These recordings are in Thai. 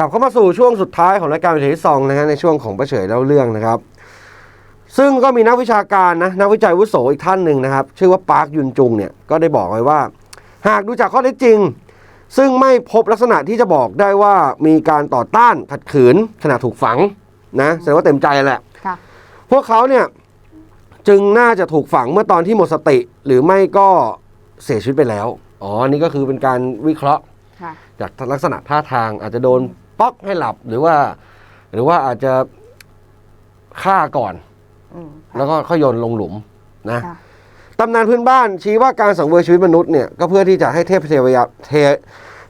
กลับเข้ามาสู่ช่วงสุดท้ายของรายการวิทยซองนะฮะในช่วงของประเฉยเล่าเรื่องนะครับ ซึ่งก็มีนักวิชาการนะนักวิจัยอาวุโสอีกท่านหนึ่งนะครับ ชื่อว่าปาร์คยุนจุงเนี่ยก็ได้บอกไว้ว่า หากดูจากข้อเท็จจริง ซึ่งไม่พบลักษณะที่จะบอกได้ว่ามีการต่อต้านขัดขืนขณะถูกฝังนะแสดงว่าเต็มใจแหละค่ะ พวกเขาเนี่ยจึงน่าจะถูกฝังเมื่อตอนที่หมดสติ หรือไม่ก็เสียชีวิตไปแล้ว อ๋อ นี่ก็คือเป็นการวิเคราะห์ค่ะ จากลักษณะท่าทางอาจจะโดน ป๊อกให้หลับหรือว่า หรือว่าอาจจะฆ่าก่อน อืมแล้วก็ค่อยโยนลงหลุมนะ ค่ะตำนานพื้นบ้านชี้ว่าการสังเวยชีวิตมนุษย์เนี่ยก็เพื่อที่จะให้เทพเทวยาเท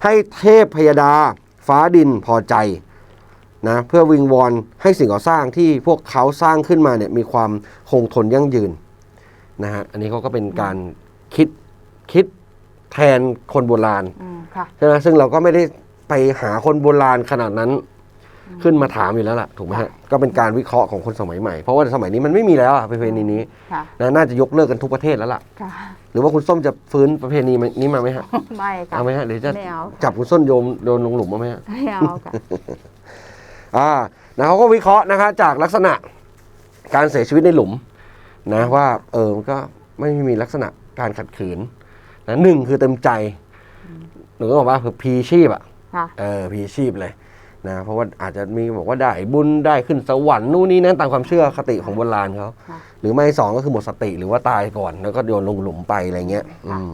ให้เทพพยดา ฟ้าดินพอใจนะเพื่อวิงวอนให้สิ่งก่อสร้างที่พวกเขาสร้างขึ้นมาเนี่ยมีความคงทนยั่งยืนนะฮะอันนี้เขาก็เป็นการคิดคิดแทนคนโบราณอืมค่ะ ใช่ไหมซึ่งเราก็ไม่ได้ ไปหาคนโบราณขนาดนั้น ขึ้นมาถามอยู่แล้วล่ะถูกไหมฮะก็เป็นการวิเคราะห์ของคนสมัยใหม่ เพราะว่าสมัยนี้มันไม่มีแล้วอะประเพณีนี้ค่ะนะน่าจะยกเลิกกันทุกประเทศแล้วล่ะ ค่ะ หรือว่าคุณส้มจะฟื้นประเพณีนี้มาไหมฮะไม่ค่ะ เอาไหมฮะเดี๋ยวจะไม่เอาค่ะจับคุณส้นโยมโดนลงหลุมมาไหมฮะ ไม่เอาค่ะ อ่านะเขาก็วิเคราะห์นะคะจากลักษณะการเสียชีวิตในหลุมนะว่าเออมันก็ไม่มีลักษณะการขัดขืนนะหนึ่งคือเต็มใจหนูก็บอกว่าคือพีชีพอะ ค่ะ เออพีชีพเลยนะเพราะว่าอาจจะมีบอกว่าได้บุญได้ขึ้นสวรรค์นู่นนี่นั่นตามความเชื่อคติของโบราณเขาค่ะหรือไม่สองก็คือหมดสติหรือว่าตายก่อนแล้วก็โยนลงหลุมไปอะไรเงี้ยอืม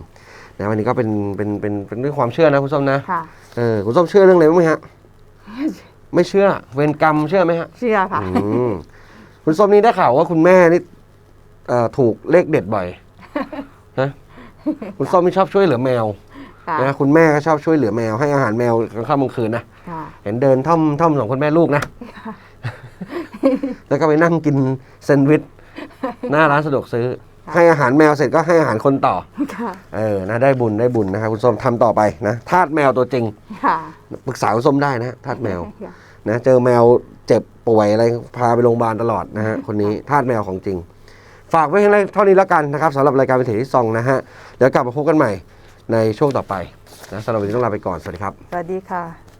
นะวันนี้ก็เป็นเป็นเป็นเป็นเรื่องความเชื่อนะคุณส้มนะค่ะ เออคุณส้มเชื่อเรื่องอะไรบ้างไหมฮะ ไม่เชื่อ เวรกรรมเชื่อไหมฮะ เชื่อค่ะ อืมคุณส้มนี่ได้ข่าวว่าคุณแม่นี่เอ่อถูกเลขเด็ดบ่อยนะคุณส้มนี่ชอบช่วยเหลือแมวค่ะ นะคุณแม่ก็ชอบช่วยเหลือแมวให้อาหารแมวกลางค่ำกลางคืนนะค่ะเห็นเดินท่อมท่อมสองคนแม่ลูกนะ แล้วก็ไปนั่งกินแซนด์วิชหน้าร้านสะดวกซื้อ ให้อาหารแมวเสร็จก็ให้อาหารคนต่อค่ะเออนะได้บุญได้บุญนะครับคุณส้มทำต่อไปนะทาสแมวตัวจริงค่ะปรึกษาคุณส้มได้นะทาสแมวค่ะนะเจอแมวเจ็บป่วยอะไรพาไปโรงพยาบาลตลอดนะฮะคนนี้ทาสแมวของจริง ฝากไว้เท่านี้แล้วกันนะครับสำหรับรายการวิถีที่ซองนะฮะเดี๋ยวกลับมาพบกันใหม่ ในช่วงต่อไปนะสำหรับวันนี้ต้องลาไปก่อน สวัสดีครับ สวัสดีค่ะ